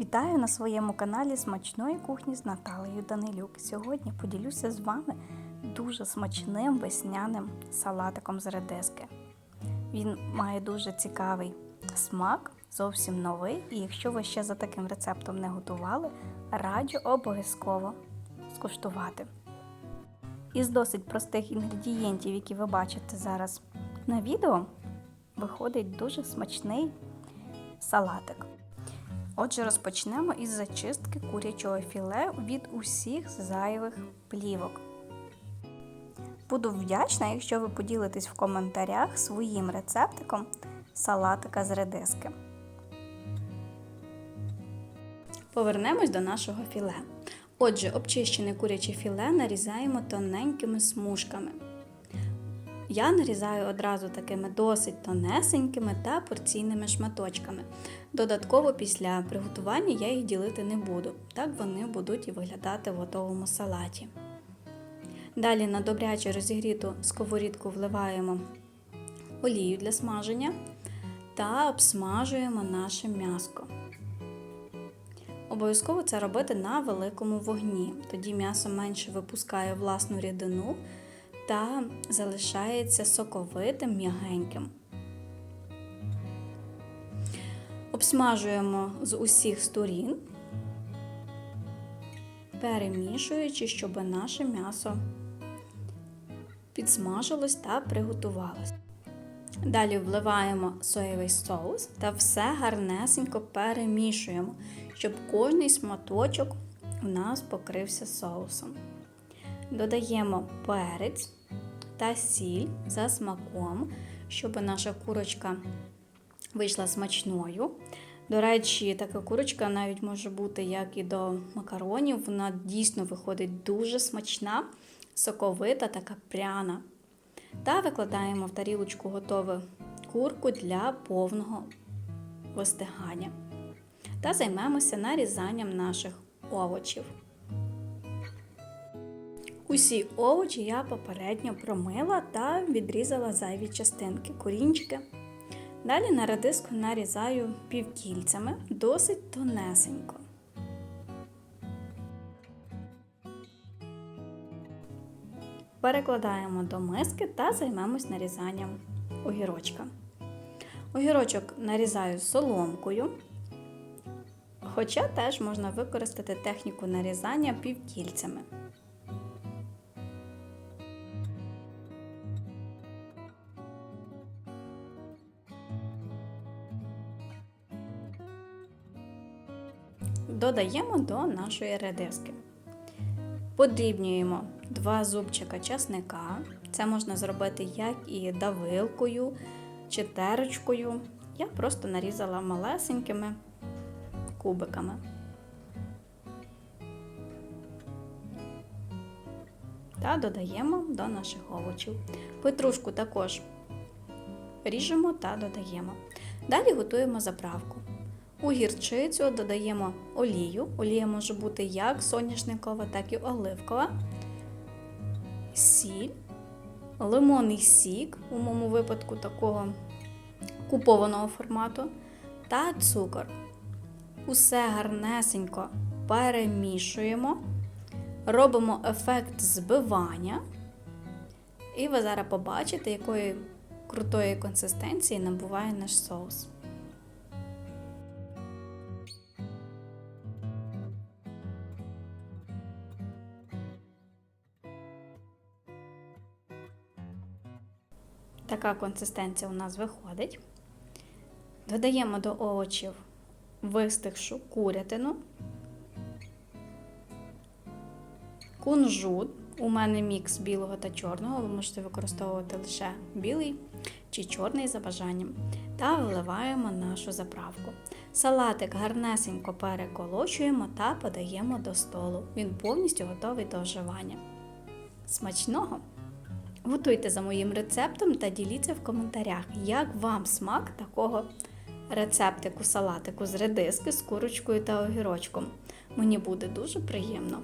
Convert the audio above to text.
Вітаю на своєму каналі Смачної кухні з Наталею Данилюк. Сьогодні поділюся з вами дуже смачним весняним салатиком з редиски. Він має дуже цікавий смак, зовсім новий. І якщо ви ще за таким рецептом не готували, раджу обов'язково скуштувати. Із досить простих інгредієнтів, які ви бачите зараз на відео, виходить дуже смачний салатик. Отже, розпочнемо із зачистки курячого філе від усіх зайвих плівок. Буду вдячна, якщо ви поділитесь в коментарях своїм рецептиком салатика з редиски. Повернемось до нашого філе. Отже, обчищене куряче філе нарізаємо тоненькими смужками. Я нарізаю одразу такими досить тонесенькими та порційними шматочками. Додатково після приготування я їх ділити не буду, так вони будуть і виглядати в готовому салаті. Далі на добряче розігріту сковорідку вливаємо олію для смаження та обсмажуємо наше м'яско. Обов'язково це робити на великому вогні, тоді м'ясо менше випускає власну рідину та залишається соковитим м'ягеньким. Обсмажуємо з усіх сторін, перемішуючи, щоб наше м'ясо підсмажилось та приготувалось. Далі вливаємо соєвий соус та все гарнесенько перемішуємо, щоб кожний сматочок у нас покрився соусом. Додаємо перець та сіль за смаком, щоб наша курочка вийшла смачною. До речі, така курочка навіть може бути як і до макаронів. Вона дійсно виходить дуже смачна, соковита, така пряна. Та викладаємо в тарілочку готову курку для повного вистигання. Та займемося нарізанням наших овочів. Усі овочі я попередньо промила та відрізала зайві частинки, корінчики. Далі на редиску нарізаю півкільцями досить тонесенько. Перекладаємо до миски та займемось нарізанням огірочка. Огірочок нарізаю соломкою, хоча теж можна використати техніку нарізання півкільцями. Додаємо до нашої редиски. Подрібнюємо 2 зубчика часника. Це можна зробити як і давилкою чи терочкою. Я просто нарізала малесенькими кубиками. Та додаємо до наших овочів. Петрушку також ріжемо та додаємо. Далі готуємо заправку. У гірчицю додаємо олію. Олія може бути як соняшникова, так і оливкова, сіль, лимонний сік, у моєму випадку такого купованого формату, та цукор. Усе гарнесенько перемішуємо, робимо ефект збивання. І ви зараз побачите, якої крутої консистенції набуває наш соус. Така консистенція у нас виходить. Додаємо до овочів вистигшу курятину, кунжут. У мене мікс білого та чорного, ви можете використовувати лише білий чи чорний за бажанням. Та вливаємо нашу заправку. Салатик гарнесенько переколочуємо та подаємо до столу. Він повністю готовий до вживання. Смачного! Готуйте за моїм рецептом та діліться в коментарях, як вам смак такого рецептику салатику з редиски з курочкою та огірочком. Мені буде дуже приємно.